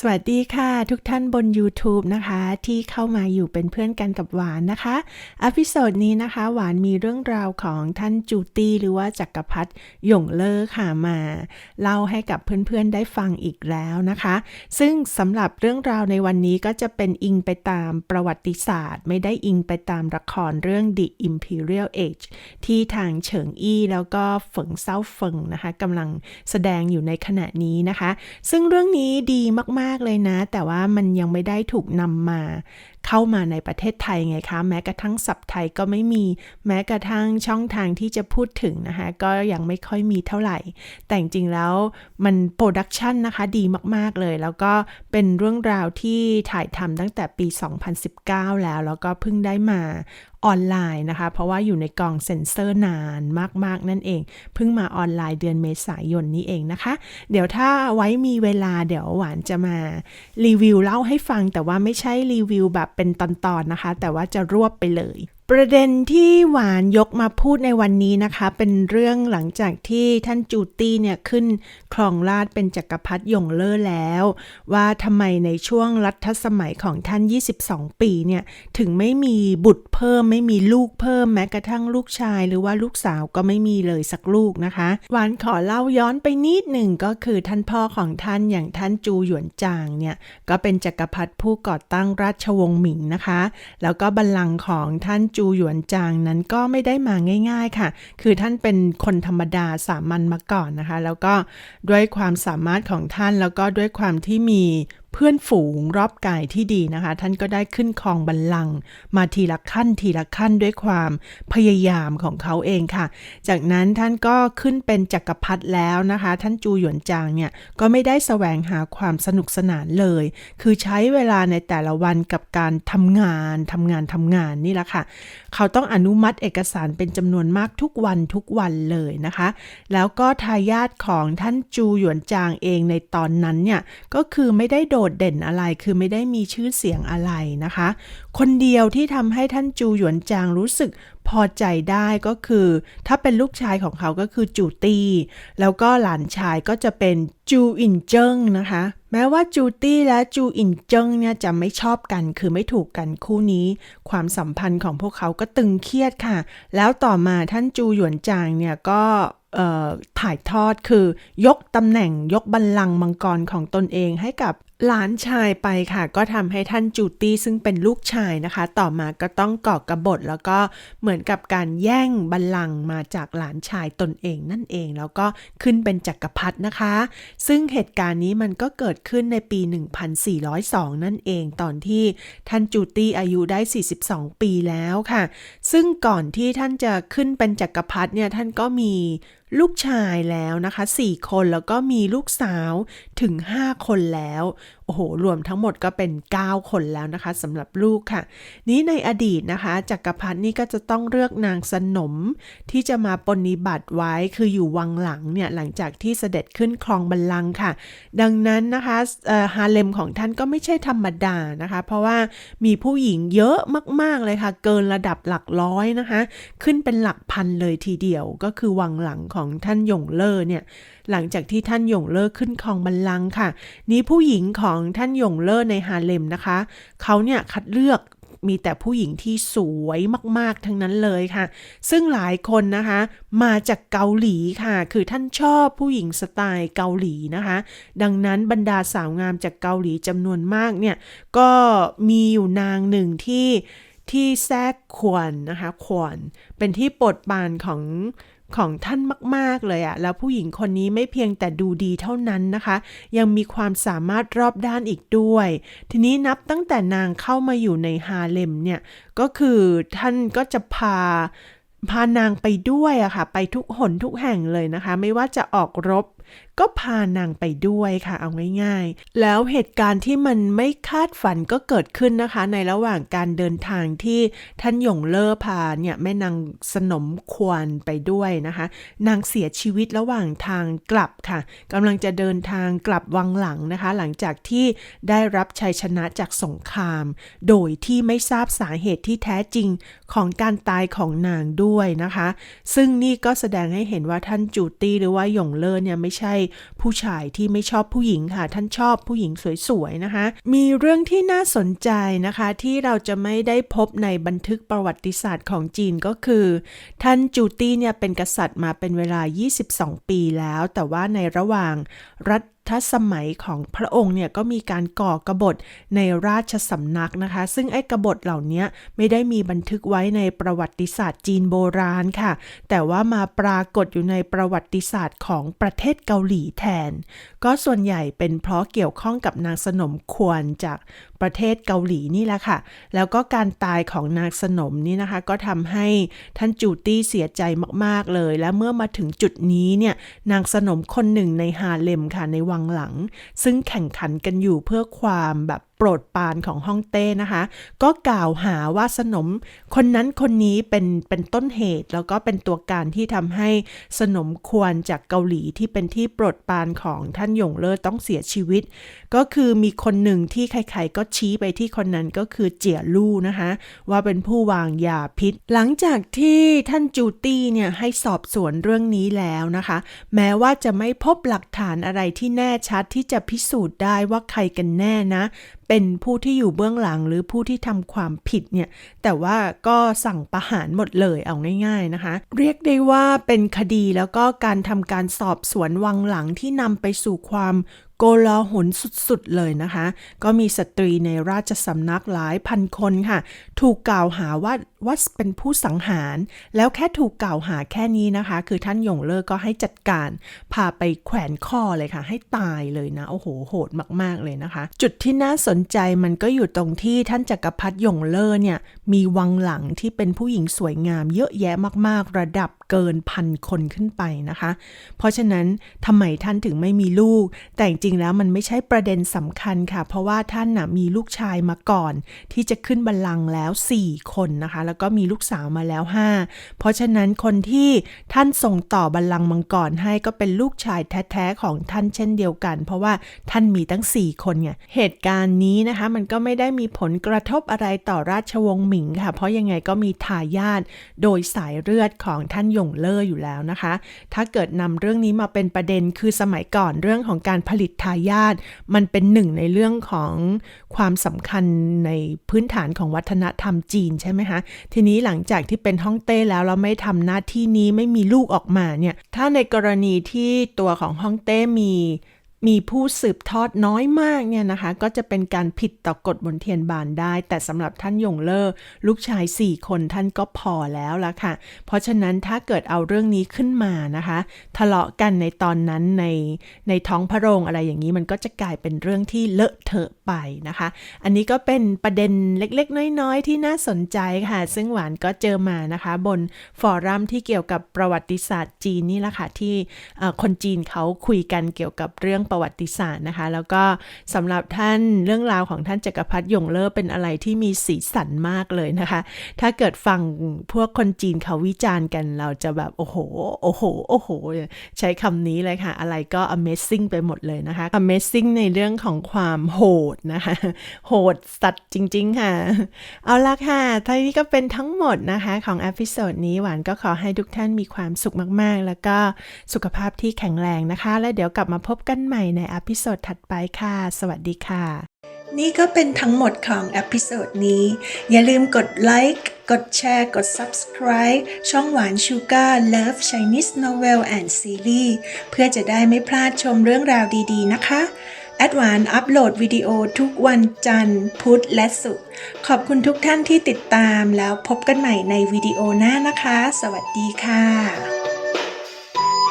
สวัสดีค่ะทุกท่านบน YouTube นะคะ ที่เข้ามาอยู่เป็นเพื่อนกันกับหวานนะคะอพิโซดนี้นะคะ หวานมีเรื่องราวของท่านจูตี้หรือว่าจักรพรรดิหยงเลอค่ะมา เล่าให้กับเพื่อนๆได้ฟังอีกแล้วนะคะ ซึ่งสำหรับเรื่องราวในวันนี้ก็จะเป็นอิงไปตามประวัติศาสตร์ ไม่ได้อิงไปตามละครเรื่อง The Imperial Age ที่ทางเฉิงอี้แล้วก็ฝงเซาเฟิงนะคะกำลังแสดงอยู่ในขณะนี้นะคะ ซึ่งเรื่องนี้ดีมากากเลยนะ แต่ว่ามันยังไม่ได้ถูกนำมา เข้ามาในประเทศไทยไงคะ แม้กระทั่งศัพท์ไทยก็ไม่มี แม้กระทั่งช่องทางที่จะพูดถึงนะคะ ก็ยังไม่ค่อยมีเท่าไหร่ แต่จริงๆแล้วมันโปรดักชันนะคะดีมากๆเลย แล้วก็เป็นเรื่องราวที่ถ่ายทำตั้งแต่ปี 2019 แล้ว แล้วก็เพิ่งได้มาออนไลน์นะคะ เพราะว่าอยู่ในกล่องเซ็นเซอร์นานมาก ๆ นั่นเอง เพิ่งมาออนไลน์เดือนเมษายนนี้เองนะคะ เดี๋ยวถ้าไว้มีเวลาเดี๋ยวหวานจะมารีวิวเล่าให้ฟังแต่ว่าไม่ใช่รีวิวแบบเป็นตอนๆนะคะ แต่ว่าจะรวบไปเลย ประเด็นที่หวานยกมาพูดในวันนี้นะคะ เป็นเรื่องหลังจากที่ท่านจูตี้เนี่ยขึ้นครองราชเป็นจักรพรรดิหยงเล่อแล้ว ว่าทำไมในช่วงรัฐสมัยของท่าน 22 ปีเนี่ยถึงไม่มีบุตรเพิ่ม ไม่มีลูกเพิ่มแม้กระทั่งลูกชาย หรือว่าลูกสาวก็ไม่มีเลยสักลูกนะคะ หวานขอเล่าย้อนไปนิดหนึ่งก็คือท่านพ่อของท่านอย่างท่านจูหยวนจางเนี่ยก็เป็นจักรพรรดิผู้ก่อตั้งราชวงศ์หมิงนะคะ แล้วก็บัลลังก์ของท่านจูหยวนจางนั้นก็ไม่ได้มาง่าย ๆค่ะ คือท่านเป็นคนธรรมดาสามัญมาก่อนนะคะ แล้วก็ด้วยความสามารถของท่านแล้วก็ด้วยความที่มีเพื่อนฝูงรอบกายที่ดีนะคะ ท่านก็ได้ขึ้นครองบัลลังก์มาทีละขั้นทีละขั้นด้วยความพยายามของเขาเองค่ะ จากนั้นท่านก็ขึ้นเป็นจักรพรรดิแล้วนะคะ ท่านจูหยวนจางเนี่ยก็ไม่ได้แสวงหาความสนุกสนานเลย คือใช้เวลาในแต่ละวันกับการทำงานทำงานทำงานนี่แหละค่ะ เขาต้องอนุมัติเอกสารเป็นจำนวนมากทุกวันทุกวันเลยนะคะ แล้วก็ทายาทของท่านจูหยวนจางเองในตอนนั้นเนี่ยก็คือไม่ได้โดดเด่นอะไรคือไม่ได้มีชื่อเสียงอะไรนะคะ คนเดียวที่ทำให้ท่านจูหยวนจางรู้สึกพอใจได้ก็คือ ถ้าเป็นลูกชายของเขาก็คือจูตี้ แล้วก็หลานชายก็จะเป็นจูอินเจิ้งนะคะ แม้ว่าจูตี้และจูอินเจิ้งเนี่ยจะไม่ชอบกันคือไม่ถูกกันคู่นี้ ความสัมพันธ์ของพวกเขาก็ตึงเครียดค่ะ แล้วต่อมาท่านจูหยวนจางเนี่ยก็ถ่ายทอดคือยกตำแหน่งยกบัลลังก์มังกรของตนเองให้กับ หลานชายไปค่ะ ก็ทำให้ท่านจูตี้ซึ่งเป็นลูกชายนะคะ ต่อมาก็ต้องก่อกระบฏแล้วก็เหมือนกับการแย่งบัลลังก์มาจากหลานชายตนเองนั่นเอง แล้วก็ขึ้นเป็นจักรพรรดินะคะ ซึ่งเหตุการณ์นี้มันก็เกิดขึ้นในปี 1402 นั่นเอง ตอนที่ท่านจูตี้อายุได้ 42 ปีแล้วค่ะ ซึ่งก่อนที่ท่านจะขึ้นเป็นจักรพรรดิเนี่ยท่านก็มีลูกชายแล้วนะคะ 4 คนแล้วก็มีลูกสาวถึง 5 คนแล้วโอ้โห รวมทั้งหมดก็เป็น 9 คนแล้วนะคะสำหรับลูกค่ะ นี้ในอดีตนะคะจักรพรรดินี่ก็จะต้องเลือกนางสนมที่จะมาปนิบัติไว้คืออยู่วังหลังเนี่ยหลังจากที่เสด็จขึ้นครองบัลลังก์ค่ะ ดังนั้นนะคะฮาเลมของท่านก็ไม่ใช่ธรรมดานะคะ เพราะว่ามีผู้หญิงเยอะมาก ๆ เลยค่ะ เกินระดับหลักร้อยนะคะ ขึ้นเป็นหลักพันเลยทีเดียวก็คือวังหลังของท่านหยงเล่อเนี่ยหลังจากที่ท่านหยงเล่อขึ้นครองบัลลังค่ะ นี้ผู้หญิงของท่านหยงเล่อในฮาเลมนะคะ เขาเนี่ยคัดเลือกมีแต่ผู้หญิงที่สวยมาก ๆ ทั้งนั้นเลยค่ะ ซึ่งหลายคนนะคะ มาจากเกาหลีค่ะ คือท่านชอบผู้หญิงสไตล์เกาหลีนะคะ ดังนั้นบรรดาสาวงามจากเกาหลีจำนวนมากเนี่ย ก็มีอยู่นางหนึ่งที่ที่แทรกขวนนะคะขวนเป็นที่โปรดปรานของ ของท่านมาก ๆ เลยอะแล้วผู้หญิงคนนี้ไม่เพียงแต่ดูดีเท่านั้นนะคะ ยังมีความสามารถรอบด้านอีกด้วย ทีนี้นับตั้งแต่นางเข้ามาอยู่ในฮาเลมเนี่ยก็คือท่านก็จะพาพานางไปด้วยอะค่ะ ไปทุกหนทุกแห่งเลยนะคะ ไม่ว่าจะออกรบ ก็พานางไปด้วยค่ะเอาง่ายๆ แล้วเหตุการณ์ที่มันไม่คาดฝันก็เกิดขึ้นนะคะ ในระหว่างการเดินทางที่ท่านหยงเล่อพาเนี่ยแม่นางสนมควรไปด้วยนะคะ นางเสียชีวิตระหว่างทางกลับค่ะกำลังจะเดินทางกลับวังหลังนะคะ หลังจากที่ได้รับชัยชนะจากสงคราม โดยที่ไม่ทราบสาเหตุที่แท้จริงของการตายของนางด้วยนะคะ ซึ่งนี่ก็แสดงให้เห็นว่าท่านจูตี้หรือว่าหยงเล่อเนี่ยไม่ใช่ผู้ชายที่ไม่ชอบผู้หญิงค่ะ ท่านชอบผู้หญิงสวยๆนะคะ มีเรื่องที่น่าสนใจนะคะ ที่เราจะไม่ได้พบในบันทึกประวัติศาสตร์ของจีนก็คือ ท่านจูตี้เนี่ยเป็นกษัตริย์มาเป็นเวลา 22 ปีแล้ว แต่ว่าในระหว่างรัฐ ทสมัยของพระองค์เนี่ยก็มีการก่อกบฏในราชสำนักนะคะ ซึ่งไอ้กบฏเหล่านี้ไม่ได้มีบันทึกไว้ในประวัติศาสตร์จีนโบราณค่ะ แต่ว่ามาปรากฏอยู่ในประวัติศาสตร์ของประเทศเกาหลีแทน ก็ส่วนใหญ่เป็นเพราะเกี่ยวข้องกับนางสนมควรจากประเทศเกาหลีนี่แหละค่ะ แล้วก็การตายของนางสนมนี่นะคะ ก็ทำให้ท่านจูตี้เสียใจมาก ๆ เลย และเมื่อมาถึงจุดนี้เนี่ยนางสนมคนหนึ่งในฮาเลมค่ะในวังหลัง ซึ่งแข่งขันกันอยู่เพื่อความแบบโปรดปานของฮ่องเต้นะคะ ก็กล่าวหาว่าสนมคนนั้นคนนี้เป็นเป็นต้นเหตุ แล้วก็เป็นตัวการที่ทำให้สนมควรจากเกาหลีที่เป็นที่โปรดปานของท่านหยงเล่อต้องเสียชีวิต ก็คือมีคนหนึ่งที่ใครๆก็ชี้ไปที่คนนั้นก็คือเจียลู่นะคะ ว่าเป็นผู้วางยาพิษ หลังจากที่ท่านจูตี้เนี่ยให้สอบสวนเรื่องนี้แล้วนะคะ แม้ว่าจะไม่พบหลักฐานอะไรที่แน่น่ชัดที่จะพิสูจน์ได้ว่าใครกันแน่นะ เป็นผู้ที่อยู่เบื้องหลังหรือผู้ที่ทำความผิดเนี่ย แต่ว่าก็สั่งประหารหมดเลยเอาง่าย ๆนะคะ เรียกได้ว่าเป็นคดีแล้วก็การทำการสอบสวนวังหลังที่นำไปสู่ความ โกลาหลสุดๆเลยนะคะ ก็มีสตรีในราชสำนักหลายพันคนค่ะ ถูกกล่าวหาว่าว่าเป็นผู้สังหาร แล้วแค่ถูกกล่าวหาแค่นี้นะคะ คือท่านหยงเล่อก็ให้จัดการพาไปแขวนคอเลยค่ะ ให้ตายเลยนะ โอ้โหโหดมากๆเลยนะคะ จุดที่น่าสนใจมันก็อยู่ตรงที่ท่านจักรพรรดิหยงเล่อเนี่ยมีวังหลังที่เป็นผู้หญิงสวยงามเยอะแยะมากๆ ระดับ เกินพันคนขึ้นไปนะคะ เพราะฉะนั้นทำไมท่านถึงไม่มีลูก แต่จริงๆแล้วมันไม่ใช่ประเด็นสำคัญค่ะ เพราะว่าท่านนะมีลูกชายมาก่อน ที่จะขึ้นบัลลังก์แล้ว 4 คนนะคะ แล้วก็มีลูกสาวมาแล้ว 5 เพราะฉะนั้นคนที่ท่านส่งต่อบัลลังก์มังกรให้ก็เป็นลูกชายแท้ๆของท่านเช่นเดียวกัน เพราะว่าท่านมีตั้ง 4 คนไงเหตุการณ์นี้นะคะ มันก็ไม่ได้มีผลกระทบอะไรต่อราชวงศ์หมิงค่ะ เพราะยังไงก็มีทายาทโดยสายเลือดของท่านหยงเล่ออยู่แล้วนะคะ ถ้าเกิดนำเรื่องนี้มาเป็นประเด็นคือสมัยก่อนเรื่องของการผลิตทายาทมันเป็นหนึ่งในเรื่องของความสำคัญในพื้นฐานของวัฒนธรรมจีนใช่ไหมคะทีนี้หลังจากที่เป็นฮ่องเต้แล้วเราไม่ทำหน้าที่นี้ไม่มีลูกออกมาเนี่ยถ้าในกรณีที่ตัวของฮ่องเต้มี มีผู้สืบทอดน้อยมากเนี่ยนะคะ ก็จะเป็นการผิดต่อกฎบนเทียนบานได้ แต่สำหรับท่านหยงเล่อลูกชาย 4 คนท่านก็พอแล้วละค่ะ เพราะฉะนั้นถ้าเกิดเอาเรื่องนี้ขึ้นมานะคะ ทะเลาะกันในตอนนั้นในในท้องพระโรงอะไรอย่างนี้มันก็จะกลายเป็นเรื่องที่เลอะเทอะไปนะคะ อันนี้ก็เป็นประเด็นเล็กๆ น้อยๆ ที่น่าสนใจค่ะ ซึ่งหวานก็เจอมานะคะ บนฟอรัมที่เกี่ยวกับประวัติศาสตร์จีนนี่แหละค่ะที่คนจีนเขาคุยกันเกี่ยวกับเรื่องประวัติศาสตร์นะคะ แล้วก็สำหรับท่านเรื่องราวของท่านจักรพรรดิหยงเล่อเป็นอะไรที่มีสีสันมากเลยนะคะ ถ้าเกิดฟังพวกคนจีนเขาวิจารณ์กันเราจะแบบโอ้โหโอ้โหโอ้โห ใช้คำนี้เลยค่ะ อะไรก็ amazing ไปหมดเลยนะคะ amazing ในเรื่องของความโหดนะคะ โหดสัตว์จริง ๆ ค่ะ เอาละค่ะท่านี้ก็เป็นทั้งหมดนะคะของอพิโซดนี้หวานก็ขอให้ทุกท่านมีความสุขมากๆ แล้วก็สุขภาพที่แข็งแรงนะคะ และเดี๋ยวกลับมาพบกันใหม่ม่ในอพิโซดถัดไปค่ะ สวัสดีค่ะ นี่ก็เป็นทั้งหมดของอพิโซดนี้ อย่าลืมกดไลค์ กดแชร์ กด subscribe ช่องหวานชูการ์ Love Chinese Novel and Series เพื่อจะได้ไม่พลาดชมเรื่องราวดีๆ นะคะแอดวานอัปโหลดวิดีโอทุกวันจันทร์ พุธและศุกร์ขอบคุณทุกท่านที่ติดตามแล้วพบกันใหม่ในวิดีโอหน้านะคะ สวัสดีค่ะ